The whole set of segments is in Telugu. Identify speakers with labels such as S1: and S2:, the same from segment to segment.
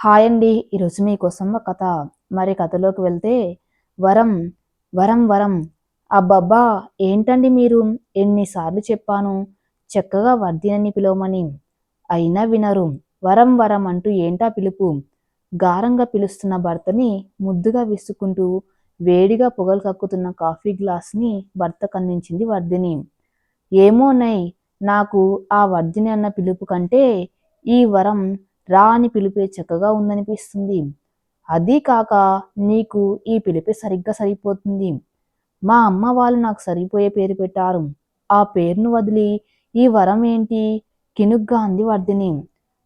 S1: హాయ్ అండి. ఈరోజు మీకోసం ఒక కథ. మరి కథలోకి వెళ్తే వరం వరం వరం. అబ్బబ్బా ఏంటండి మీరు? ఎన్నిసార్లు చెప్పాను. చక్కగా వర్ధినని పిలవమని. అయినా వినరు. వరం వరం అంటూ ఏంటా పిలుపు? గారంగా పిలుస్తున్న భర్తని ముద్దుగా విసుకుంటూ వేడిగా పొగలు కక్కుతున్న కాఫీ గ్లాస్ని భర్త కందించింది వర్ధిని. ఏమోనై నాకు ఆ వర్ధిని అన్న పిలుపు కంటే ఈ వరం రా అని పిలిపే చక్కగా ఉందనిపిస్తుంది. అది కాక నీకు ఈ పిలిపే సరిగ్గా సరిపోతుంది. మా అమ్మ వాళ్ళు నాకు సరిపోయే పేరు పెట్టారు. ఆ పేరును వదిలి ఈ వరం ఏంటి? కినుగ్గా అంది వర్ధిని.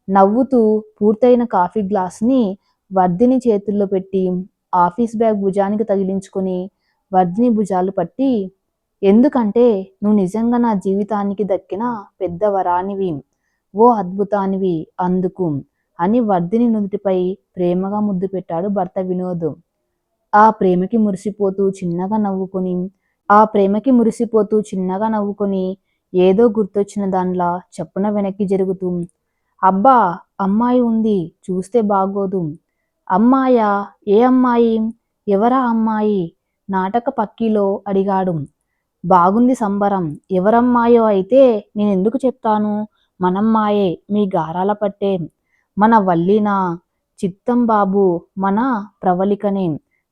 S1: నవ్వుతూ పూర్తయిన కాఫీ గ్లాస్ని వర్ధిని చేతుల్లో పెట్టి ఆఫీస్ బ్యాగ్ భుజానికి తగిలించుకొని వర్ధిని భుజాలు పట్టి ఎందుకంటే నువ్వు నిజంగా నా జీవితానికి దక్కిన పెద్ద వరానివి ఓ అద్భుతానివి అందుకు అని వర్ధిని నుదుటిపై ప్రేమగా ముద్దు పెట్టాడు భర్త వినోద్. ఆ ప్రేమకి మురిసిపోతూ చిన్నగా నవ్వుకొని ఆ ప్రేమకి మురిసిపోతూ చిన్నగా నవ్వుకొని ఏదో గుర్తొచ్చిన దానిలా చప్పున వెనక్కి జరుగుతూ అబ్బా అమ్మాయి ఉంది చూస్తే బాగోదు. అమ్మాయా ఏ అమ్మాయి? ఎవరా అమ్మాయి? నాటక పక్కిలో అడిగాడు. బాగుంది సంబరం. ఎవరమ్మాయో అయితే నేనెందుకు చెప్తాను? మనమ్మాయే మీ గారాల పట్టే. మన వల్లినా చిత్తం బాబు మన ప్రవళికనే?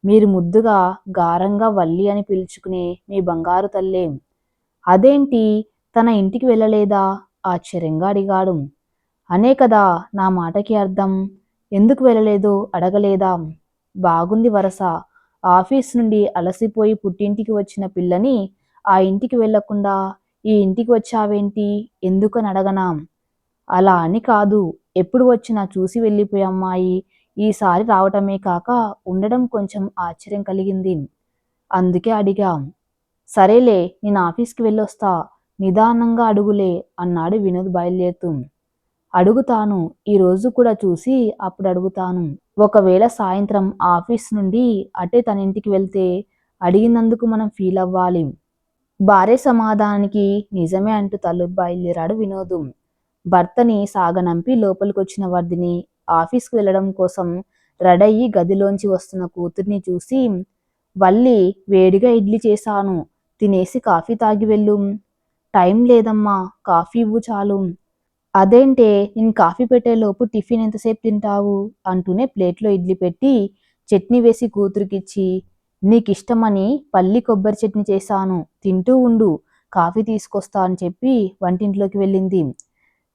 S1: మీరు ముద్దుగా గారంగా వల్లి అని పిలుచుకునే మీ బంగారు తల్లే? అదేంటి? తన ఇంటికి వెళ్ళలేదా? ఆశ్చర్యంగా అడిగాడు. అనే కదా నా మాటకి అర్థం. ఎందుకు వెళ్ళలేదు? అడగలేదా? బాగుంది వరస. ఆఫీస్ నుండి అలసిపోయి పుట్టింటికి వచ్చిన పిల్లని ఆ ఇంటికి వెళ్ళకుండా ఈ ఇంటికి వచ్చావేంటి? ఎందుకని అడగనా? అలా అని కాదు. ఎప్పుడు వచ్చినా చూసి వెళ్ళిపోయి అమ్మాయి. ఈసారి రావటమే కాక ఉండడం కొంచెం ఆశ్చర్యం కలిగింది. అందుకే అడిగాం. సరేలే నేను ఆఫీస్కి వెళ్ళొస్తా. నిదానంగా అడుగులే అన్నాడు వినోద్ బయలుదేరుతూ. అడుగుతాను. ఈరోజు కూడా చూసి అప్పుడు అడుగుతాను. ఒకవేళ సాయంత్రం ఆఫీస్ నుండి అటే తన ఇంటికి వెళ్తే అడిగినందుకు మనం ఫీల్ అవ్వాలి. భార్య సమాధానానికి నిజమే అంటూ తల్లు బయలుదేరాడు వినోదు. భర్తని సాగనంపి లోపలికొచ్చిన వర్ధిని ఆఫీస్కి వెళ్ళడం కోసం రెడయ్యి గదిలోంచి వస్తున్న కూతుర్ని చూసి వల్లి వేడిగా ఇడ్లీ చేశాను. తినేసి కాఫీ తాగి వెళ్ళు. టైం లేదమ్మా. కాఫీ ఇవ్వు చాలు. అదేంటే నేను కాఫీ పెట్టేలోపు టిఫిన్ ఎంతసేపు తింటావు? అంటూనే ప్లేట్లో ఇడ్లీ పెట్టి చట్నీ వేసి కూతురికిచ్చి నీకిష్టమని పల్లి కొబ్బరి చట్నీ చేశాను. తింటూ ఉండు. కాఫీ తీసుకొస్తా అని చెప్పి వంటింట్లోకి వెళ్ళింది.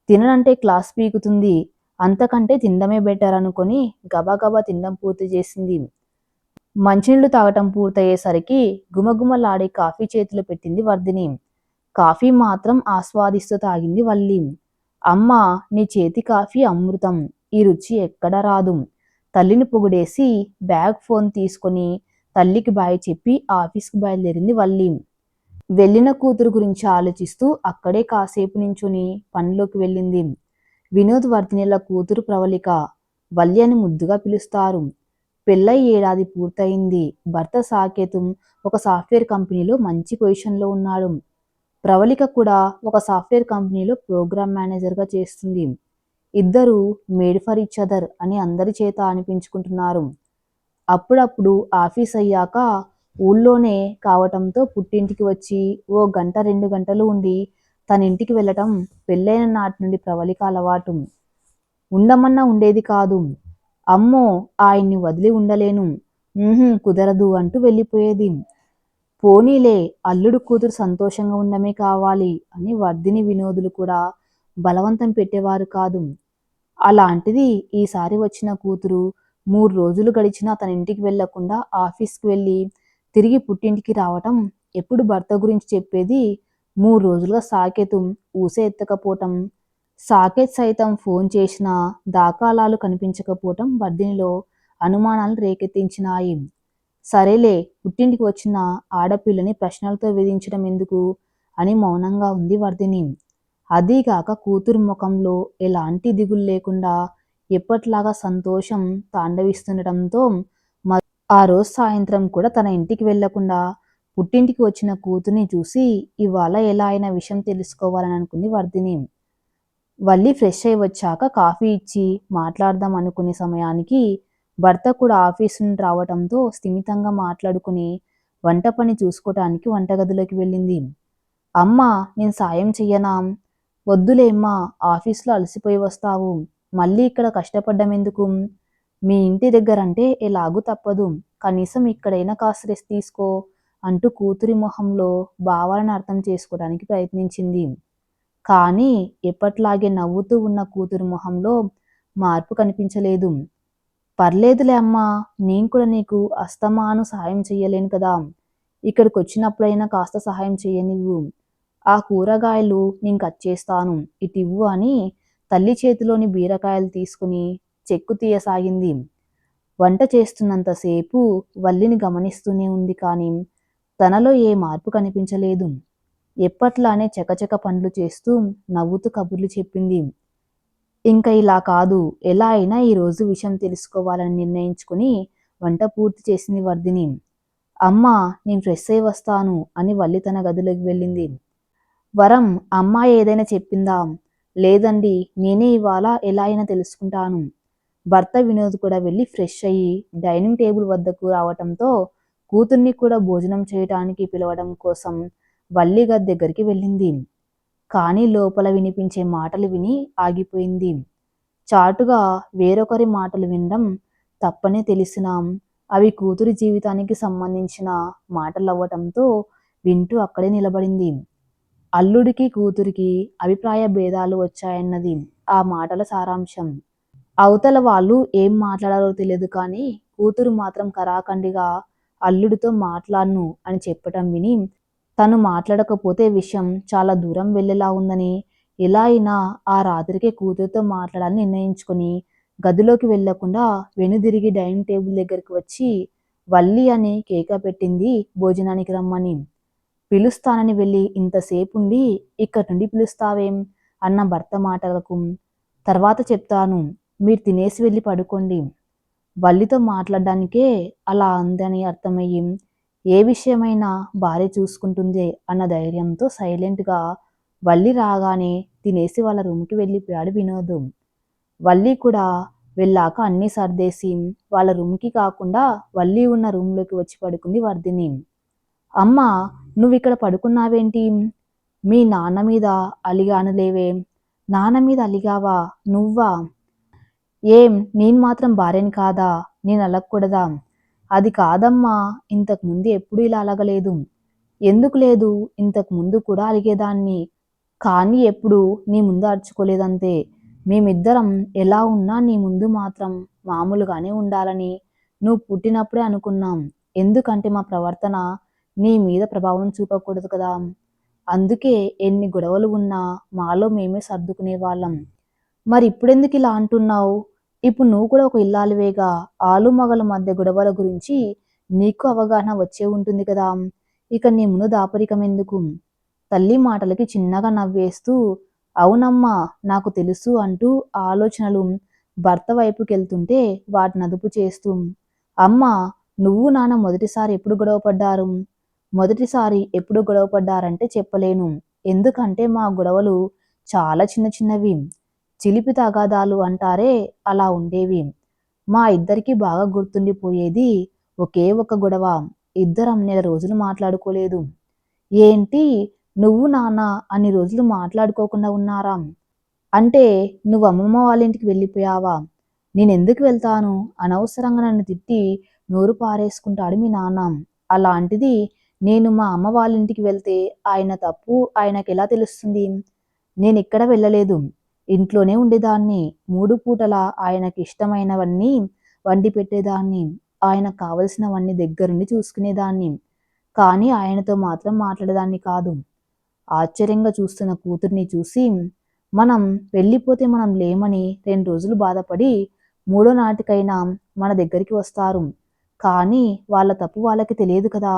S1: తిననంటే క్లాస్ పీకుతుంది. అంతకంటే తినడమే బెటర్ అనుకొని గబాగబా తినడం పూర్తి చేసింది. మంచినీళ్ళు తాగటం పూర్తయ్యేసరికి గుమగుమలాడే కాఫీ చేతిలో పెట్టింది వర్ధిని. కాఫీ మాత్రం ఆస్వాదిస్తూ తాగింది వల్లి. అమ్మ నీ చేతి కాఫీ అమృతం. ఈ రుచి ఎక్కడ రాదు. తల్లిని పొగిడేసి బ్యాగ్ ఫోన్ తీసుకొని తల్లికి బాయ్ చెప్పి ఆఫీస్కి బయలుదేరింది వల్లి. వెళ్ళిన కూతురు గురించి ఆలోచిస్తూ అక్కడే కాసేపు నించుని పనిలోకి వెళ్ళింది. వినోద్ వర్ధినిల కూతురు ప్రవళిక వల్లి అని ముద్దుగా పిలుస్తారు. పెళ్ళై ఏడాది పూర్తయింది. భర్త సాకేతం ఒక సాఫ్ట్వేర్ కంపెనీలో మంచి పొజిషన్లో ఉన్నాడు. ప్రవళిక కూడా ఒక సాఫ్ట్వేర్ కంపెనీలో ప్రోగ్రామ్ మేనేజర్గా చేస్తుంది. ఇద్దరు మేడ్ ఫర్ ఇచ్ అదర్ అని అందరి చేత అనిపించుకుంటున్నారు. అప్పుడప్పుడు ఆఫీస్ అయ్యాక ఊళ్ళోనే కావటంతో పుట్టింటికి వచ్చి ఓ గంట రెండు గంటలు ఉండి తన ఇంటికి వెళ్ళటం పెళ్ళైన నాటి నుండి ప్రవళిక అలవాటు. ఉండమన్నా ఉండేది కాదు. అమ్మో ఆయన్ని వదిలి ఉండలేను. కుదరదు అంటూ వెళ్ళిపోయేది. పోనీలే అల్లుడు కూతురు సంతోషంగా ఉండమే కావాలి అని వర్ధిని వినోదులు కూడా బలవంతం పెట్టేవారు కాదు. అలాంటిది ఈసారి వచ్చిన కూతురు మూడు రోజులు గడిచినా తన ఇంటికి వెళ్ళకుండా ఆఫీస్కి వెళ్ళి తిరిగి పుట్టింటికి రావటం ఎప్పుడు భర్త గురించి చెప్పేది మూడు రోజులుగా సాకేతు ఊసే ఎత్తకపోవటం సాకేత్ సైతం ఫోన్ చేసిన దాఖలాలు కనిపించకపోవటం వర్ధినిలో అనుమానాలు రేకెత్తించినాయి. సరేలే పుట్టింటికి వచ్చిన ఆడపిల్లని ప్రశ్నలతో వేధించడం ఎందుకు అని మౌనంగా ఉంది వర్ధిని అదీగాక కూతురు ముఖంలో ఎలాంటి దిగులు లేకుండా ఎప్పట్లాగా సంతోషం తాండవిస్తుండటంతో ఆ రోజు సాయంత్రం కూడా తన ఇంటికి వెళ్ళకుండా పుట్టింటికి వచ్చిన కూతుర్ని చూసి ఇవాళ ఎలా అయినా విషయం తెలుసుకోవాలని అనుకుంది వర్ధిని. వల్లి ఫ్రెష్ అయి వచ్చాక కాఫీ ఇచ్చి మాట్లాడదాం అనుకునే సమయానికి భర్త కూడా ఆఫీస్ నుండి రావటంతో స్థిమితంగా మాట్లాడుకుని వంట పని చూసుకోవటానికి వంటగదిలోకి వెళ్ళింది. అమ్మ నేను సాయం చెయ్యనా? వద్దులేమ్మా ఆఫీస్లో అలసిపోయి వస్తావు. మళ్ళీ ఇక్కడ కష్టపడ్డం ఎందుకు? మీ ఇంటి దగ్గర అంటే ఎలాగూ తప్పదు. కనీసం ఇక్కడైనా కాస్త రెస్ట్ తీసుకో అంటూ కూతురి మొహంలో భావాలను అర్థం చేసుకోవడానికి ప్రయత్నించింది. కానీ ఎప్పట్లాగే నవ్వుతూ ఉన్న కూతురి మొహంలో మార్పు కనిపించలేదు. పర్లేదులే అమ్మా నేను కూడా నీకు అస్తమాను సహాయం చెయ్యలేను కదా. ఇక్కడికి వచ్చినప్పుడైనా కాస్త సహాయం చెయ్యనివ్వు. ఆ కూరగాయలు నేను కట్ చేస్తాను. ఇటు ఇవ్వు అని తల్లి చేతిలోని బీరకాయలు తీసుకుని చెక్కు తీయసాగింది. వంట చేస్తున్నంతసేపు వల్లిని గమనిస్తూనే ఉంది కానీ తనలో ఏ మార్పు కనిపించలేదు. ఎప్పట్లానే చకచక పనులు చేస్తూ నవ్వుతూ కబుర్లు చెప్పింది. ఇంకా ఇలా కాదు ఎలా అయినా ఈరోజు విషయం తెలుసుకోవాలని నిర్ణయించుకుని వంట పూర్తి చేసింది వర్ధిని. అమ్మ నేను ఫ్రెష్ అయి వస్తాను అని వల్లి తన గదిలోకి వెళ్ళింది. వరం అమ్మ ఏదైనా చెప్పిందా? లేదండి నేనే ఇవాళ ఎలా అయినా తెలుసుకుంటాను. భర్త వినోద్ కూడా వెళ్ళి ఫ్రెష్ అయ్యి డైనింగ్ టేబుల్ వద్దకు రావటంతో కూతుర్ని కూడా భోజనం చేయటానికి పిలవడం కోసం వల్లిగారి దగ్గరికి వెళ్ళింది. కానీ లోపల వినిపించే మాటలు విని ఆగిపోయింది. చాటుగా వేరొకరి మాటలు వినడం తప్పనే తెలిసినాం అవి కూతురి జీవితానికి సంబంధించిన మాటలు అవ్వటంతో వింటూ అక్కడే నిలబడింది. అల్లుడికి కూతురికి అభిప్రాయ భేదాలు వచ్చాయన్నది ఆ మాటల సారాంశం. అవతల వాళ్ళు ఏం మాట్లాడారో తెలియదు కానీ కూతురు మాత్రం కరాఖండిగా అల్లుడితో మాట్లాడను అని చెప్పటం విని తను మాట్లాడకపోతే విషయం చాలా దూరం వెళ్ళేలా ఉందని ఎలా అయినా ఆ రాత్రికే కూతురుతో మాట్లాడాలని నిర్ణయించుకొని గదిలోకి వెళ్ళకుండా వెనుదిరిగి డైనింగ్ టేబుల్ దగ్గరికి వచ్చి వల్లి అని కేక పెట్టింది భోజనానికి రమ్మని. పిలుస్తానని వెళ్ళి ఇంతసేపు ఉండి ఇక్కడి నుండి పిలుస్తావేం? అన్న భర్త మాటలకు తర్వాత చెప్తాను. మీరు తినేసి వెళ్ళి పడుకోండి. వల్లితో మాట్లాడడానికే అలా అందని అర్థమయ్యి ఏ విషయమైనా భార్య చూసుకుంటుంది అన్న ధైర్యంతో సైలెంట్గా వల్లి రాగానే తినేసి వాళ్ళ రూమ్కి వెళ్ళిపోయాడు వినోద్. వల్లి కూడా వెళ్ళాక అన్నీ సర్దేసి వాళ్ళ రూమ్కి కాకుండా వల్లి ఉన్న రూమ్లోకి వచ్చి పడుకుంది వర్ధిని. అమ్మ నువ్వు ఇక్కడ పడుకున్నావేంటి? మీ నాన్న మీద అలిగాను లేవే. నాన్న మీద అలిగావా? నువ్వా? ఏం? నేను మాత్రం భార్యని కాదా? నేను అలగకూడదా? అది కాదమ్మా. ఇంతకు ముందు ఎప్పుడు ఇలా అలగలేదు. ఎందుకు లేదు? ఇంతకు ముందు కూడా అలిగేదాన్ని. కానీ ఎప్పుడు నీ ముందు అర్చుకోలేదంతే. మేమిద్దరం ఎలా ఉన్నా నీ ముందు మాత్రం మామూలుగానే ఉండాలని నువ్వు పుట్టినప్పుడే అనుకున్నాం. ఎందుకంటే మా ప్రవర్తన నీ మీద ప్రభావం చూపకూడదు కదా. అందుకే ఎన్ని గొడవలు ఉన్నా మాలో మేమే సర్దుకునే వాళ్ళం. మరి ఇప్పుడెందుకు ఇలా అంటున్నావు? ఇప్పుడు నువ్వు కూడా ఒక ఇల్లాలివేగా ఆలు మగల మధ్య గొడవల గురించి నీకు అవగాహన వచ్చే ఉంటుంది కదా. ఇక నీ ముందు దాపరికం ఎందుకు? తల్లి మాటలకి చిన్నగా నవ్వేస్తూ అవునమ్మా నాకు తెలుసు అంటూ ఆలోచనలు భర్త వైపుకెళ్తుంటే వాటిని అదుపు చేస్తూ అమ్మ నువ్వు నాన్న మొదటిసారి ఎప్పుడు గొడవపడ్డారు మొదటిసారి ఎప్పుడు గొడవపడ్డారంటే చెప్పలేను. ఎందుకంటే మా గొడవలు చాలా చిన్న చిన్నవి. చిలిపి తగాదాలు అంటారే అలా ఉండేవి. మా ఇద్దరికి బాగా గుర్తుండిపోయేది ఒకే ఒక గొడవ. ఇద్దరం నెల రోజులు మాట్లాడుకోలేదు. ఏంటి? నువ్వు నాన్న అన్ని రోజులు మాట్లాడుకోకుండా ఉన్నారా? అంటే నువ్వు అమ్మమ్మ వాళ్ళ ఇంటికి వెళ్ళిపోయావా? నేను ఎందుకు వెళ్తాను? అనవసరంగా నన్ను తిట్టి నోరు పారేసుకుంటాడు మీ నాన్న. అలాంటిది నేను మా అమ్మ వాళ్ళ ఇంటికి వెళ్తే ఆయన తప్పు ఆయనకు ఎలా తెలుస్తుంది? నేను ఇక్కడ వెళ్ళలేదు. ఇంట్లోనే ఉండేదాన్ని. మూడు పూటలా ఆయనకి ఇష్టమైనవన్నీ వండి పెట్టేదాన్ని. ఆయన కావలసినవన్నీ దగ్గరుండి చూసుకునేదాన్ని. కానీ ఆయనతో మాత్రం మాట్లాడేదాన్ని కాదు. ఆశ్చర్యంగా చూస్తున్న కూతుర్ని చూసి మనం వెళ్ళిపోతే మనం లేమని రెండు రోజులు బాధపడి మూడో నాటికైనా మన దగ్గరికి వస్తారు. కానీ వాళ్ళ తప్పు వాళ్ళకి తెలియదు కదా.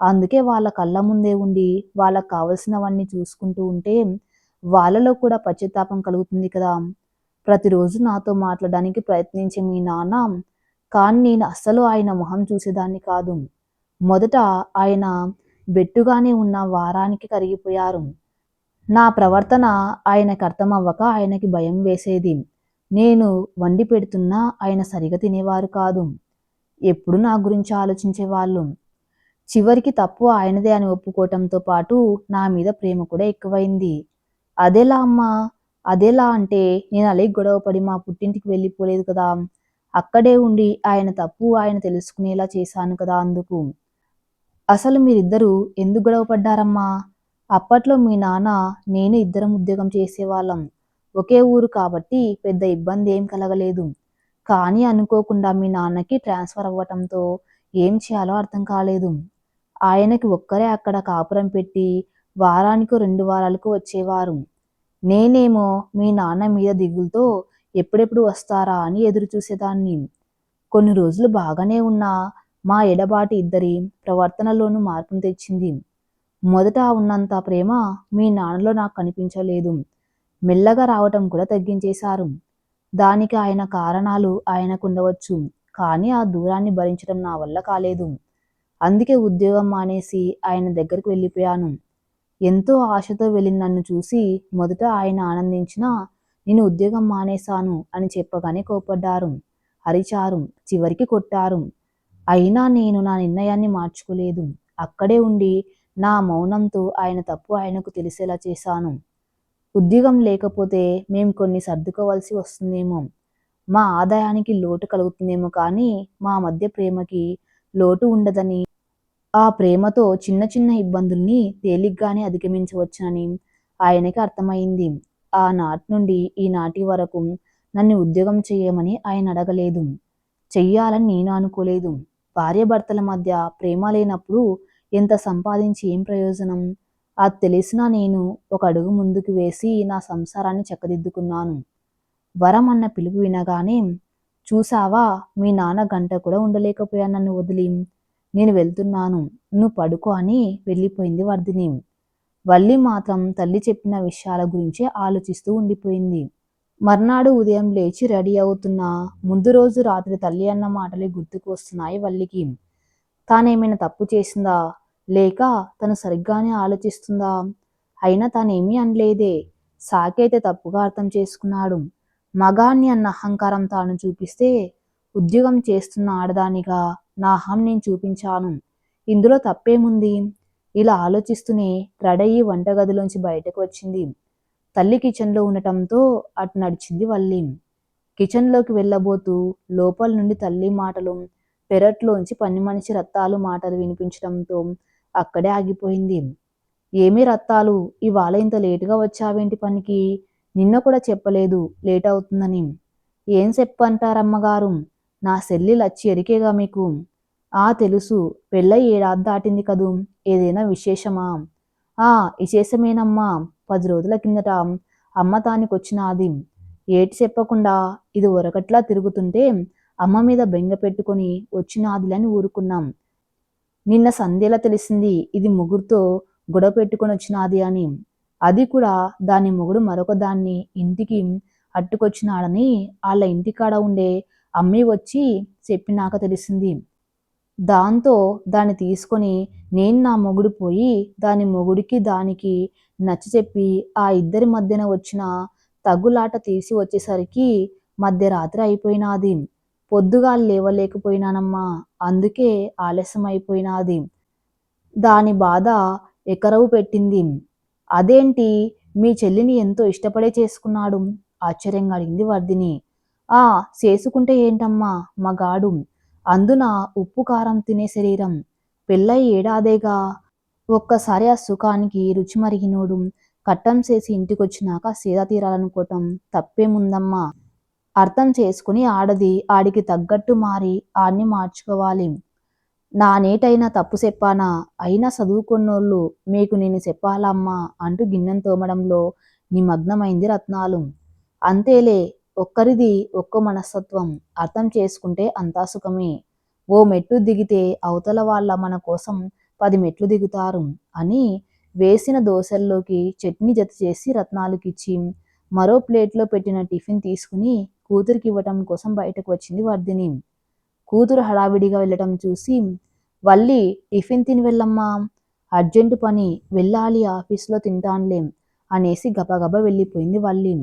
S1: అందుకే వాళ్ళ కళ్ళ ముందే ఉండి వాళ్ళకు కావలసినవన్నీ చూసుకుంటూ ఉంటే వాళ్ళలో కూడా పశ్చాత్తాపం కలుగుతుంది కదా. ప్రతిరోజు నాతో మాట్లాడడానికి ప్రయత్నించే మీ నాన్న కానీ నేను అస్సలు ఆయన మొహం చూసేదాన్ని కాదు. మొదట ఆయన బెట్టుగానే ఉన్న వారానికి కరిగిపోయారు. నా ప్రవర్తన ఆయనకు అర్థమవ్వక ఆయనకి భయం వేసేది. నేను వండి పెడుతున్నా ఆయన సరిగా తినేవారు కాదు. ఎప్పుడు నా గురించి ఆలోచించేవాళ్ళు? చివరికి తప్పు ఆయనదే అని ఒప్పుకోవటంతో పాటు నా మీద ప్రేమ కూడా ఎక్కువైంది. అదెలా అమ్మా అదెలా అంటే నేను అలాగే గొడవపడి మా పుట్టింటికి వెళ్ళిపోలేదు కదా. అక్కడే ఉండి ఆయన తప్పు ఆయన తెలుసుకునేలా చేశాను కదా అందుకు. అసలు మీరిద్దరూ ఎందుకు గొడవ పడ్డారమ్మా అప్పట్లో మీ నాన్న నేను ఇద్దరం ఉద్యోగం చేసేవాళ్ళం. ఒకే ఊరు కాబట్టి పెద్ద ఇబ్బంది ఏం కలగలేదు. కానీ అనుకోకుండా మీ నాన్నకి ట్రాన్స్ఫర్ అవ్వటంతో ఏం చేయాలో అర్థం కాలేదు. ఆయనకి ఒక్కరే అక్కడ కాపురం పెట్టి వారానికి రెండు వారాలకు వచ్చేవారు. నేనేమో మీ నాన్న మీద దిగులతో ఎప్పుడెప్పుడు వస్తారా అని ఎదురు చూసేదాన్ని కొన్ని రోజులు బాగానే ఉన్నా మా ఎడబాటి ఇద్దరి ప్రవర్తనలోనూ మార్పును తెచ్చింది. మొదట ఉన్నంత ప్రేమ మీ నాన్నలో నాకు కనిపించలేదు. మెల్లగా రావటం కూడా తగ్గించేశారు. దానికి ఆయన కారణాలు ఆయనకు ఉండవచ్చు కానీ ఆ దూరాన్ని భరించడం నా వల్ల కాలేదు. అందుకే ఉద్యోగం మానేసి ఆయన దగ్గరికి వెళ్ళిపోయాను. ఎంతో ఆశతో వెళ్ళిన నన్ను చూసి మొదట ఆయన ఆనందించినా నేను ఉద్యోగం మానేశాను అని చెప్పగానే కోపడ్డారు అరిచారు చివరికి కొట్టారు. అయినా నేను నా నిర్ణయాన్ని మార్చుకోలేదు. అక్కడే ఉండి నా మౌనంతో ఆయన తప్పు ఆయనకు తెలిసేలా చేశాను. ఉద్యోగం లేకపోతే మేము కొన్ని సర్దుకోవాల్సి వస్తుందేమో. మా ఆదాయానికి లోటు కలుగుతుందేమో కానీ మా మధ్య ప్రేమకి లోటు ఉండదని ఆ ప్రేమతో చిన్న చిన్న ఇబ్బందుల్ని తేలిగ్గానే అధిగమించవచ్చని ఆయనకి అర్థమైంది. ఆ నాటి నుండి ఈనాటి వరకు నన్ను ఉద్యోగం చేయమని ఆయన అడగలేదు. చెయ్యాలని నేను అనుకోలేదు. భార్యాభర్తల మధ్య ప్రేమ లేనప్పుడు ఎంత సంపాదించి ఏం ప్రయోజనం? అది తెలిసినా నేను ఒక అడుగు ముందుకు వేసి నా సంసారాన్ని చక్కదిద్దుకున్నాను. వరం అన్న పిలుపు వినగానే చూసావా మీ నాన్న గంట కూడా ఉండలేకపోయా నన్ను వదిలి. నేను వెళ్తున్నాను నువ్వు పడుకో అని వెళ్ళిపోయింది వర్ధిని. వల్లి మాత్రం తల్లి చెప్పిన విషయాల గురించే ఆలోచిస్తూ ఉండిపోయింది. మర్నాడు ఉదయం లేచి రెడీ అవుతున్నా ముందు రోజు రాత్రి తల్లి అన్న మాటలే గుర్తుకు వస్తున్నాయి వల్లికి. తానేమైనా తప్పు చేసిందా? లేక తను సరిగ్గానే ఆలోచిస్తుందా? అయినా తానేమీ అనలేదే. సాకైతే తప్పుగా అర్థం చేసుకున్నాడు. మగాన్ని అన్న అహంకారం తాను చూపిస్తే ఉద్యోగం చేస్తున్న ఆడదానిగా నా అహం నేను చూపించాను. ఇందులో తప్పేముంది? ఇలా ఆలోచిస్తూనే రెడయ్యి వంటగదిలోంచి బయటకు వచ్చింది. తల్లి కిచెన్లో ఉండటంతో అటు నడిచింది వల్లి. కిచెన్లోకి వెళ్ళబోతూ లోపల నుండి తల్లి మాటలు పెరట్లోంచి పని మనిషి రత్తాలు మాటలు వినిపించడంతో అక్కడే ఆగిపోయింది. ఏమి రత్తాలు ఇవాళ ఇంత లేటుగా వచ్చావేంటి పనికి? నిన్న కూడా చెప్పలేదు లేట్ అవుతుందని. ఏం చెప్పంటారమ్మగారు? నా సెల్లి లచ్చి ఎరికేగా మీకు. ఆ తెలుసు పెళ్ళై ఏడాది దాటింది కదూ? ఏదైనా విశేషమా? ఆ విశేషమేనమ్మా. పది రోజుల కిందట అమ్మ తానికొచ్చినాది ఏటి చెప్పకుండా ఇది ఒరకట్లా తిరుగుతుంటే అమ్మ మీద బెంగ పెట్టుకొని వచ్చినాదిలని ఊరుకున్నాం. నిన్న సంధ్యలా తెలిసింది ఇది ముగ్గురుతో గొడవ పెట్టుకొని వచ్చినాది అని. అది కూడా దాని మొగుడు మరొక దాన్ని ఇంటికి అట్టుకొచ్చినాడని వాళ్ళ ఇంటికాడ ఉండే అమ్మి వచ్చి చెప్పినాక తెలిసింది. దాంతో దాన్ని తీసుకొని నేను నా మొగుడు పోయి దాని మొగుడికి దానికి నచ్చ చెప్పి ఆ ఇద్దరి మధ్యన వచ్చిన తగ్గులాట తీసి వచ్చేసరికి మధ్యరాత్రి అయిపోయినాది. పొద్దుగా లేవలేకపోయినానమ్మా అందుకే ఆలస్యం అయిపోయినాది. దాని బాధ ఎకరవు పెట్టింది. అదేంటి? మీ చెల్లిని ఎంతో ఇష్టపడే చేసుకున్నాడు. ఆశ్చర్యంగా అడిగింది వర్ధిని. ఆ చేసుకుంటే ఏంటమ్మా? మగాడు. అందున ఉప్పు కారం తినే శరీరం. పెళ్ళై ఏడాదేగా. ఒక్కసారి ఆ సుఖానికి రుచి మరిగినోడు. కట్టం చేసి ఇంటికొచ్చినాక సీదా తీరాలనుకోవటం తప్పేముందమ్మా? అర్థం చేసుకుని ఆడది ఆడికి తగ్గట్టు మారి ఆడిని మార్చుకోవాలి. నానేటైనా తప్పు చెప్పానా? అయినా చదువుకున్నోళ్ళు మీకు నేను చెప్పాలమ్మా అంటూ గిన్నెను తోమడంలో నిమగ్నమైంది రత్నాలు. అంతేలే ఒక్కరిది ఒక్కో మనస్తత్వం అర్థం చేసుకుంటే అంతా సుఖమే. ఓ మెట్టు దిగితే అవతల వాళ్ళ మన కోసం పది మెట్లు దిగుతారు అని వేసిన దోశల్లోకి చట్నీ జత చేసి రత్నాలకిచ్చి మరో ప్లేట్లో పెట్టిన టిఫిన్ తీసుకుని కూతురికి ఇవ్వటం కోసం బయటకు వచ్చింది వర్ధిని. కూతురు హడావిడిగా వెళ్ళటం చూసి వల్లి టిఫిన్ తిని వెళ్ళమ్మా. అర్జెంటు పని. వెళ్ళాలి ఆఫీస్లో తింటానులేం అనేసి గబగబా వెళ్ళిపోయింది వల్లి.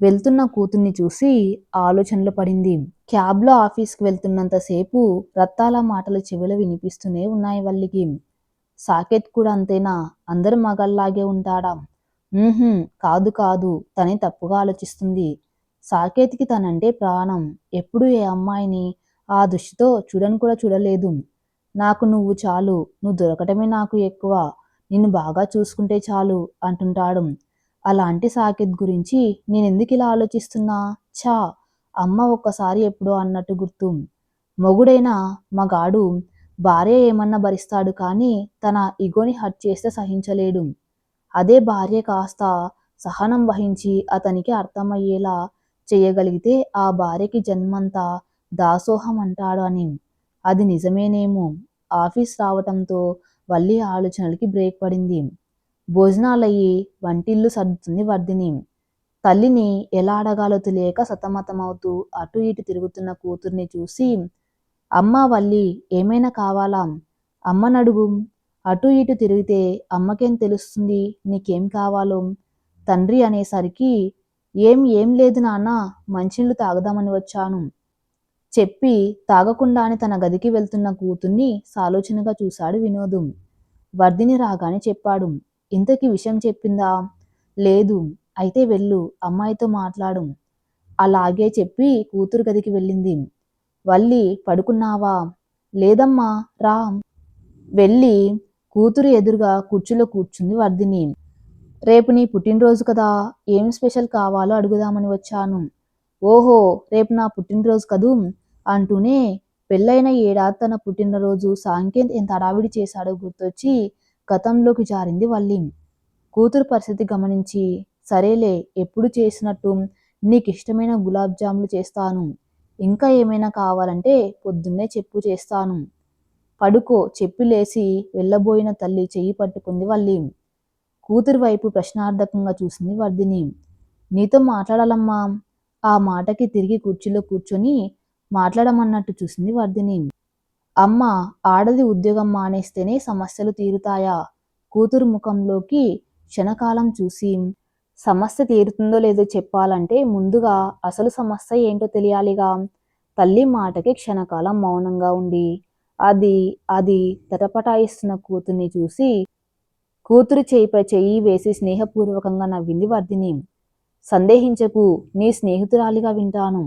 S1: వెళ్తున్న కూతుర్ని చూసి ఆలోచనలు పడింది. క్యాబ్లో ఆఫీస్కి వెళ్తున్నంతసేపు రత్తాల మాటలు చెవిలో వినిపిస్తూనే ఉన్నాయి వల్లికి. సాకేత్ కూడా అంతేనా? అందరు మగల్లాగే ఉంటాడా? కాదు కాదు తనే తప్పుగా ఆలోచిస్తుంది. సాకేత్కి తనంటే ప్రాణం. ఎప్పుడు ఏ అమ్మాయిని ఆ దృష్టితో చూడని కూడా చూడలేదు. నాకు నువ్వు చాలు నువ్వు దొరకటమే నాకు ఎక్కువ నిన్ను బాగా చూసుకుంటే చాలు అంటుంటాడు. అలాంటి సాకిత్ గురించి నేనెందుకు ఇలా ఆలోచిస్తున్నా? ఛా అమ్మ ఒక్కసారి ఎప్పుడో అన్నట్టు గుర్తు. మొగుడైన మగాడు భార్య ఏమన్నా భరిస్తాడు కానీ తన ఇగోని హట్ చేస్తే సహించలేడు. అదే భార్య కాస్త సహనం వహించి అతనికి అర్థమయ్యేలా చేయగలిగితే ఆ భార్యకి జన్మంతా దాసోహం అంటాడు అని. అది నిజమేనేమో. ఆఫీస్ రావటంతో వల్లి ఆలోచనలకి బ్రేక్ పడింది. భోజనాలయ్యి వంటిల్లు సర్దుతుంది వర్ధిని. తల్లిని ఎలా అడగాలో తెలియక సతమతమవుతూ అటు ఇటు తిరుగుతున్న కూతుర్ని చూసి అమ్మ వల్లి ఏమైనా కావాలా? అమ్మనడుగు. అటు ఇటు తిరిగితే అమ్మకేం తెలుస్తుంది? నీకేం కావాలో తండ్రి అనేసరికి ఏం ఏం లేదు నాన్న మంచినీళ్ళు తాగదామని వచ్చాను చెప్పి తాగకుండానే తన గదికి వెళ్తున్న కూతుర్ని సాలోచనగా చూశాడు వినోదం. వర్ధిని రాగానే చెప్పాడు ఇంతకీ విషయం చెప్పిందా? లేదు. అయితే వెళ్ళు. అమ్మాయితో మాట్లాడు. అలాగే చెప్పి కూతురు గదికి వెళ్ళింది. వల్లి పడుకున్నావా? లేదమ్మా. రా. వెళ్ళి కూతురు ఎదురుగా కుర్చీలో కూర్చుంది వర్ధిని. రేపు నీ పుట్టినరోజు కదా. ఏం స్పెషల్ కావాలో అడుగుదామని వచ్చాను. ఓహో రేపు నా పుట్టినరోజు కదూ? అంటూనే పెళ్ళైన ఏడాది తన పుట్టినరోజు సాంకేత్ ఎంత అడావిడి చేశాడో గుర్తొచ్చి గతంలోకి జారింది వల్లీం. కూతురు పరిస్థితి గమనించి సరేలే ఎప్పుడు చేసినట్టు నీకు ఇష్టమైన గులాబ్ జాములు చేస్తాను. ఇంకా ఏమైనా కావాలంటే పొద్దున్నే చెప్పు చేస్తాను. పడుకో చెప్పి లేచి వెళ్ళబోయిన తల్లి చెయ్యి పట్టుకుంది వల్లీం. కూతురు వైపు ప్రశ్నార్థకంగా చూసింది వర్ధిని. నీతో మాట్లాడాలమ్మా. ఆ మాటకి తిరిగి కుర్చీలో కూర్చొని మాట్లాడమన్నట్టు చూసింది వర్ధిని. అమ్మ ఆడది ఉద్యోగం మానేస్తేనే సమస్యలు తీరుతాయా? కూతురు ముఖంలోకి క్షణకాలం చూసి సమస్య తీరుతుందో లేదో చెప్పాలంటే ముందుగా అసలు సమస్య ఏంటో తెలియాలిగా. తల్లి మాటకి క్షణకాలం మౌనంగా ఉండి అది అది తటపటాయిస్తున్న కూతుర్ని చూసి కూతురు చేయిపై చెయ్యి వేసి స్నేహపూర్వకంగా నవ్వింది వర్ధిని. సందేహించకు నీ స్నేహితురాలిగా వింటాను.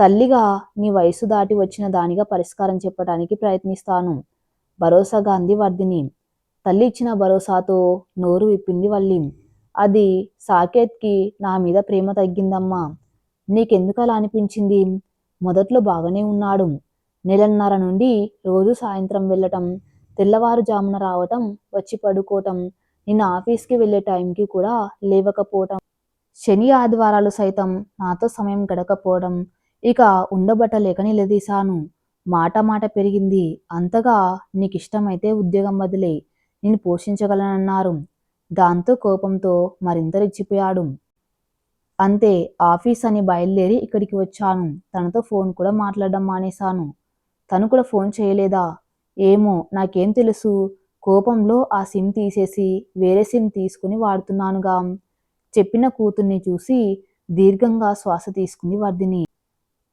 S1: తల్లిగా నీ వయసు దాటి వచ్చిన దానిగా పరిష్కారం చెప్పడానికి ప్రయత్నిస్తాను. భరోసాగా అంది వర్ధిని. తల్లి ఇచ్చిన భరోసాతో నోరు విప్పింది వల్లి. అది సాకేత్కి నా మీద ప్రేమ తగ్గిందమ్మా. నీకెందుకు అలా అనిపించింది? మొదట్లో బాగానే ఉన్నాడు. నెలన్నర నుండి రోజు సాయంత్రం వెళ్ళటం తెల్లవారుజామున రావటం వచ్చి పడుకోవటం నిన్న ఆఫీస్కి వెళ్ళే టైంకి కూడా లేవకపోవటం శని ఆదివారాలు సైతం నాతో సమయం గడకపోవడం ఇక ఉండబట్టలేక నిలదీశాను మాట మాట పెరిగింది. అంతగా నీకిష్టమైతే ఉద్యోగం వదిలే నేను పోషించగలనన్నారు. దాంతో కోపంతో మరింత రెచ్చిపోయాడు అంతే ఆఫీస్ అని బయలుదేరి ఇక్కడికి వచ్చాను. తనతో ఫోన్ కూడా మాట్లాడడం మానేశాను. తను కూడా ఫోన్ చేయలేదా? ఏమో నాకేం తెలుసు. కోపంలో ఆ సిమ్ తీసేసి వేరే సిమ్ తీసుకుని వాడుతున్నానుగా. చెప్పిన కూతుర్ని చూసి దీర్ఘంగా శ్వాస తీసుకుంది వర్ధిని.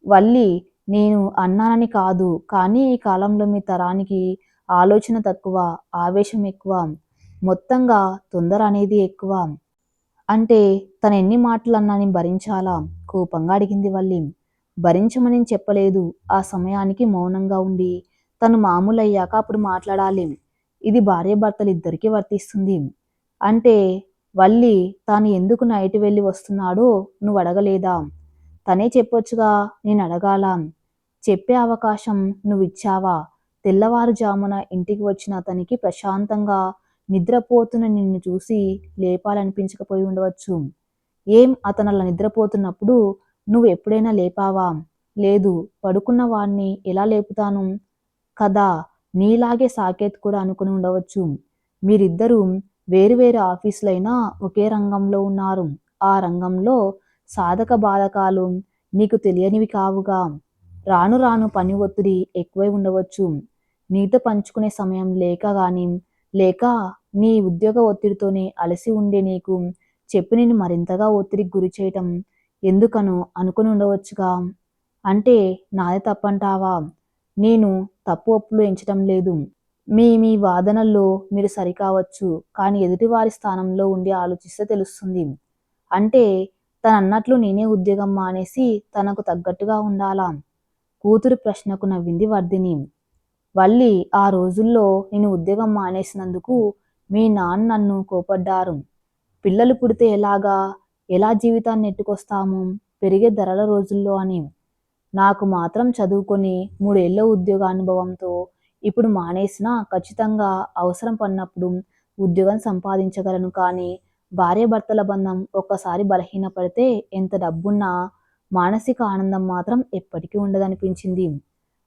S1: వల్లి నేను అన్నానని కాదు కానీ ఈ కాలంలో మీ తరానికి ఆలోచన తక్కువ ఆవేశం ఎక్కువ మొత్తంగా తొందర అనేది ఎక్కువ. అంటే తను ఎన్ని మాటలు అన్నాని భరించాలా? కోపంగా అడిగింది వల్లి. భరించమని చెప్పలేదు ఆ సమయానికి మౌనంగా ఉండి తను మామూలయ్యాక అప్పుడు మాట్లాడాలి. ఇది భార్యాభర్తలు ఇద్దరికీ వర్తిస్తుంది. అంటే వల్లి తాను ఎందుకు నైట్ వెళ్ళి వస్తున్నాడో నువ్వు అడగలేదా? తనే చెప్పొచ్చుగా నేను అడగాల చెప్పే అవకాశం నువ్వు ఇచ్చావా తెల్లవారుజామున ఇంటికి వచ్చిన అతనికి ప్రశాంతంగా నిద్రపోతున్న నిన్ను చూసి లేపాలనిపించకపోయి ఉండవచ్చు. ఏం అతను అలా నిద్రపోతున్నప్పుడు నువ్వు ఎప్పుడైనా లేపావా? లేదు పడుకున్న వాణ్ణి ఎలా లేపుతాను? కదా నీలాగే సాకేత్ కూడా అనుకుని ఉండవచ్చు. మీరిద్దరూ వేరువేరు ఆఫీసులైనా ఒకే రంగంలో ఉన్నారు. ఆ రంగంలో సాధక బాధకాలు నీకు తెలియనివి కావుగా. రాను రాను పని ఒత్తిడి ఎక్కువై ఉండవచ్చు. నీతో పంచుకునే సమయం లేక గాని లేక నీ ఉద్యోగ ఒత్తిడితోనే అలసి ఉండే నీకు చెప్పి నేను మరింతగా ఒత్తిడికి గురి చేయటం ఎందుకనో అనుకుని ఉండవచ్చుగా? అంటే నాదే తప్పంటావా? నేను తప్పు అప్పులు ఎంచటం లేదు. మీ మీ వాదనల్లో మీరు సరికావచ్చు కానీ ఎదుటివారి స్థానంలో ఉండి ఆలోచిస్తే తెలుస్తుంది. అంటే తను అన్నట్లు నేనే ఉద్యోగం మానేసి తనకు తగ్గట్టుగా ఉండాలా. కూతురు ప్రశ్నకు నవ్వింది వర్ధిని. వల్లి ఆ రోజుల్లో నేను ఉద్యోగం మానేసినందుకు మీ నాన్న నన్ను కోపడ్డారు. పిల్లలు పుడితే ఎలాగా? ఎలా జీవితాన్ని నెట్టుకొస్తాము పెరిగే ధరల రోజుల్లో అని. నాకు మాత్రం చదువుకొని మూడేళ్ళ ఉద్యోగ అనుభవంతో ఇప్పుడు మానేసినా ఖచ్చితంగా అవసరం పడినప్పుడు ఉద్యోగం సంపాదించగలను కానీ భార్యాభర్తల బంధం ఒక్కసారి బలహీనపడితే ఎంత డబ్బున్నా మానసిక ఆనందం మాత్రం ఎప్పటికీ ఉండదనిపించింది.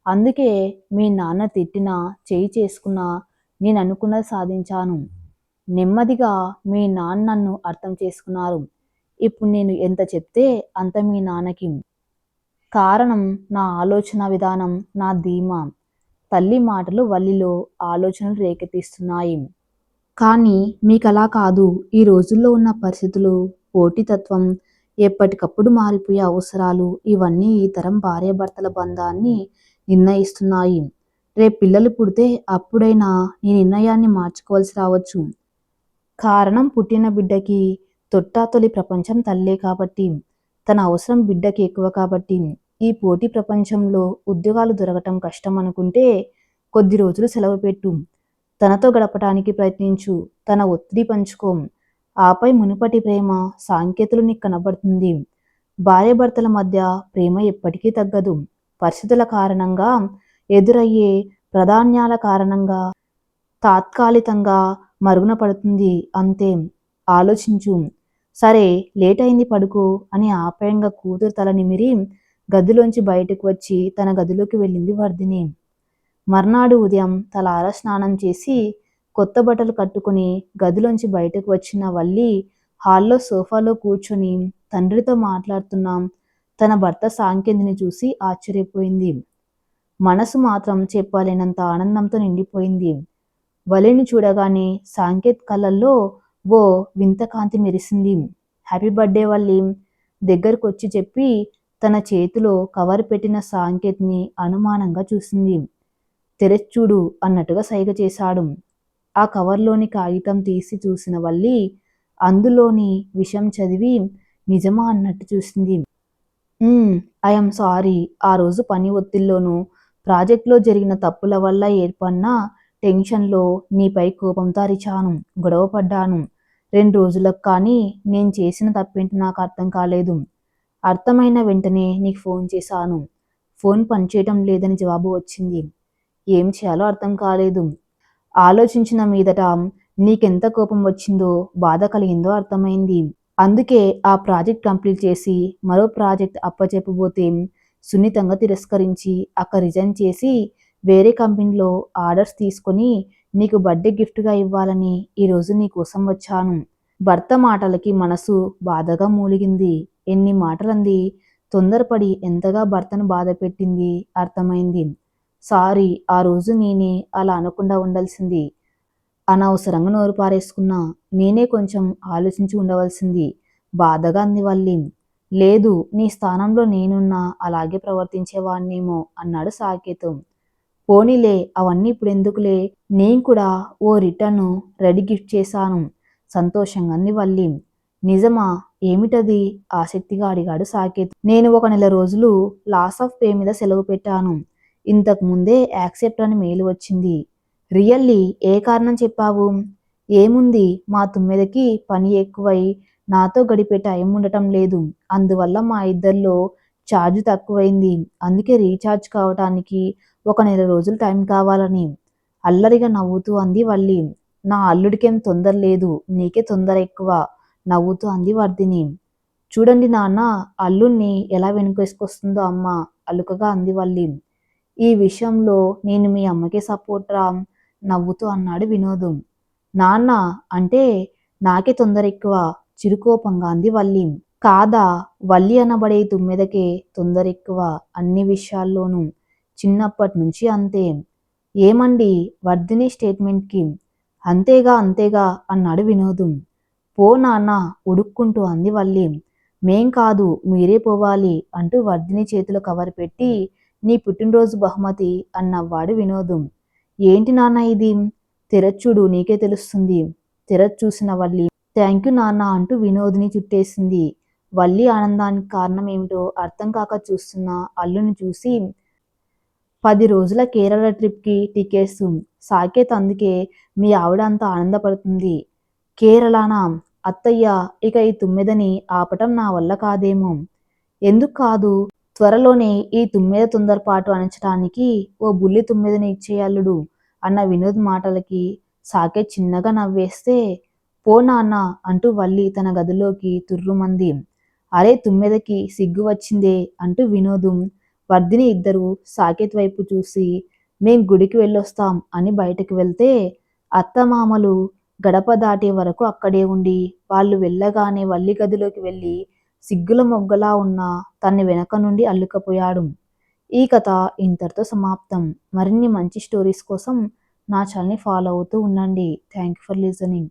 S1: అందుకే మీ నాన్న తిట్టినా చేయి చేసుకున్నా నేను అనుకున్నది సాధించాను. నెమ్మదిగా మీ నాన్న నన్ను అర్థం చేసుకున్నారు. ఇప్పుడు నేను ఎంత చెప్తే అంత మీ నాన్నకి. కారణం నా ఆలోచన విధానం నా ధీమా. తల్లి మాటలు వల్లిలో ఆలోచనలు రేకెత్తిస్తున్నాయి. కానీ మీకు అలా కాదు. ఈ రోజుల్లో ఉన్న పరిస్థితులు పోటీతత్వం ఎప్పటికప్పుడు మారిపోయే అవసరాలు ఇవన్నీ ఈ తరం భార్యాభర్తల బంధాన్ని నిర్ణయిస్తున్నాయి. రేపు పిల్లలు పుడితే అప్పుడైనా ఈ నిర్ణయాన్ని మార్చుకోవాల్సి రావచ్చు. కారణం పుట్టిన బిడ్డకి తొట్టాతొలి ప్రపంచం తల్లే కాబట్టి తన అవసరం బిడ్డకి ఎక్కువ కాబట్టి. ఈ పోటీ ప్రపంచంలో ఉద్యోగాలు దొరకటం కష్టం అనుకుంటే కొద్ది రోజులు సెలవు పెట్టు. తనతో గడపటానికి ప్రయత్నించు. తన ఒత్తిడి పంచుకోం. ఆపై మునుపటి ప్రేమ సాంకేతులు నీకు కనబడుతుంది. భార్యాభర్తల మధ్య ప్రేమ ఎప్పటికీ తగ్గదు. పరిస్థితుల కారణంగా ఎదురయ్యే ప్రాధాన్యాల కారణంగా తాత్కాలికంగా మరుగున పడుతుంది అంతే. ఆలోచించు. సరే లేట్ అయింది పడుకో అని ఆప్యాయంగా కూతురు తల నిమిరి గదిలోంచి బయటకు వచ్చి తన గదిలోకి వెళ్ళింది వర్ధిని. మర్నాడు ఉదయం తలార స్నానం చేసి కొత్త బట్టలు కట్టుకుని గదిలోంచి బయటకు వచ్చిన వల్లి హాల్లో సోఫాలో కూర్చొని తండ్రితో మాట్లాడుతున్నాం. తన భర్త సాంకేతిని చూసి ఆశ్చర్యపోయింది. మనసు మాత్రం చెప్పలేనంత ఆనందంతో నిండిపోయింది. వలిని చూడగానే సాంకేత్ కళ్ళల్లో ఓ వింత కాంతి మెరిసింది. Happy birthday Valli! దగ్గరకు వచ్చి చెప్పి తన చేతిలో కవర్ పెట్టిన సాంకేత్ని అనుమానంగా చూసింది. తెరచూడు అన్నట్టుగా సైగ చేశాడు. ఆ కవర్లోని కాగితం తీసి చూసిన వల్లి అందులోని విషయం చదివి నిజమా అన్నట్టు చూసింది. I'm sorry. ఆ రోజు పని ఒత్తిడిలోనూ ప్రాజెక్ట్లో జరిగిన తప్పుల వల్ల ఏర్పడిన టెన్షన్లో నీపై కోపంతో అరిచాను గొడవ పడ్డాను. రెండు రోజులకు కానీ నేను చేసిన తప్పేంటి నాకు అర్థం కాలేదు. అర్థమైన వెంటనే నీకు ఫోన్ చేశాను. ఫోన్ పనిచేయటం లేదని జవాబు వచ్చింది. ఏం చేయాలో అర్థం కాలేదు. ఆలోచించిన మీదట నీకెంత కోపం వచ్చిందో బాధ కలిగిందో అర్థమైంది. అందుకే ఆ ప్రాజెక్ట్ కంప్లీట్ చేసి మరో ప్రాజెక్ట్ అప్పచెప్పబోతే సున్నితంగా తిరస్కరించి అక్కడ రిజైన్ చేసి వేరే కంపెనీలో ఆర్డర్స్ తీసుకొని నీకు బర్త్డే గిఫ్ట్గా ఇవ్వాలని ఈరోజు నీ కోసం వచ్చాను. భర్త మాటలకి మనసు బాధగా మూలిగింది. ఎన్ని మాటలంది? తొందరపడి ఎంతగా భర్తను బాధ పెట్టింది అర్థమైంది. సారీ ఆ రోజు నేనే అలా అనకుండా ఉండాల్సింది. అనవసరంగా నోరు పారేసుకున్నా నేనే కొంచెం ఆలోచించి ఉండవలసింది. బాధగా అంది వల్లి. లేదు నీ స్థానంలో నేనున్నా అలాగే ప్రవర్తించేవాణ్ణేమో అన్నాడు సాకేతం. పోనీలే అవన్నీ ఇప్పుడు ఎందుకులే నేను కూడా ఓ రిటర్న్ రెడీ గిఫ్ట్ చేశాను. సంతోషంగా అంది వల్లి. నిజమా? ఏమిటది? ఆసక్తిగా అడిగాడు సాకేత్. నేను ఒక నెల రోజులు లాస్ ఆఫ్ పే మీద సెలవు పెట్టాను. ఇంతకు ముందే యాక్సెప్ట్ అని మెయిల్ వచ్చింది. రియల్లీ ఏ కారణం చెప్పావు? ఏముంది? మా తుమ్మెదకి పని ఎక్కువై నాతో గడిపే టైం ఉండటం లేదు. అందువల్ల మా ఇద్దరిలో ఛార్జ్ తక్కువైంది. అందుకే రీఛార్జ్ కావటానికి ఒక నెల రోజులు టైం కావాలని అల్లరిగా నవ్వుతూ అంది వల్లి. నా అల్లుడికేం తొందర లేదు. నీకే తొందర ఎక్కువ నవ్వుతూ అంది వర్ధిని. చూడండి నాన్న అల్లుణ్ణి ఎలా వెనుకేసుకొస్తుందో అమ్మ అలుకగా అంది వల్లి. ఈ విషయంలో నేను మీ అమ్మకి సపోర్ట్ రా నవ్వుతూ అన్నాడు వినోదం. నాన్న అంటే నాకే తొందర ఎక్కువ చిరుకోపంగా అంది వల్లి. కాదా వల్లి అనబడే తుమ్మెదకే తొందర ఎక్కువ అన్ని విషయాల్లోనూ చిన్నప్పటి నుంచి అంతే. ఏమండి వర్ధిని స్టేట్మెంట్కి? అంతేగా అంతేగా అన్నాడు వినోదం. పో నాన్న ఉడుక్కుంటూ అంది వల్లి. మేం కాదు మీరే పోవాలి అంటూ వర్ధిని చేతిలో కవర్ పెట్టి నీ పుట్టినరోజు బహుమతి అన్నవాడు వినోదం. ఏంటి నాన్న ఇది? తెరచూడు నీకే తెలుస్తుంది. తెరచు చూసిన వల్లి థ్యాంక్ యూ నాన్న అంటూ వినోద్ని చుట్టేసింది. వల్లి ఆనందానికి కారణం ఏమిటో అర్థం కాక చూస్తున్న అల్లుని చూసి పది రోజుల కేరళ ట్రిప్కి టికెట్స్ సాకేత్ అందుకే మీ ఆవిడ అంత ఆనందపడుతుంది. కేరళనా? అత్తయ్య ఇక ఈ తుమ్మెదని ఆపటం నా వల్ల కాదేమో. ఎందుకు కాదు? త్వరలోనే ఈ తుమ్మెద తొందరపాటు అణచడానికి ఓ బుల్లి తుమ్మెదని ఇచ్చే అల్లుడు అన్న వినోద్ మాటలకి సాకే చిన్నగా నవ్వేస్తే పో నాన్న అంటూ వల్లి తన గదిలోకి తుర్రుమంది. అరే తుమ్మెదకి సిగ్గు వచ్చిందే అంటూ వినోదం వర్ధిని ఇద్దరు సాకేత్ వైపు చూసి మేం గుడికి వెళ్ళొస్తాం అని బయటకు వెళ్తే అత్తమామలు గడప దాటే వరకు అక్కడే ఉండి వాళ్ళు వెళ్ళగానే వల్లి గదిలోకి వెళ్ళి సిగ్గుల మొగ్గలా ఉన్న తన్ని వెనక నుండి అల్లుకపోయాడు. ఈ కథ ఇంతటితో సమాప్తం. మరిన్ని మంచి స్టోరీస్ కోసం నా ఛానల్ని ఫాలో అవుతూ ఉండండి. Thank you for listening.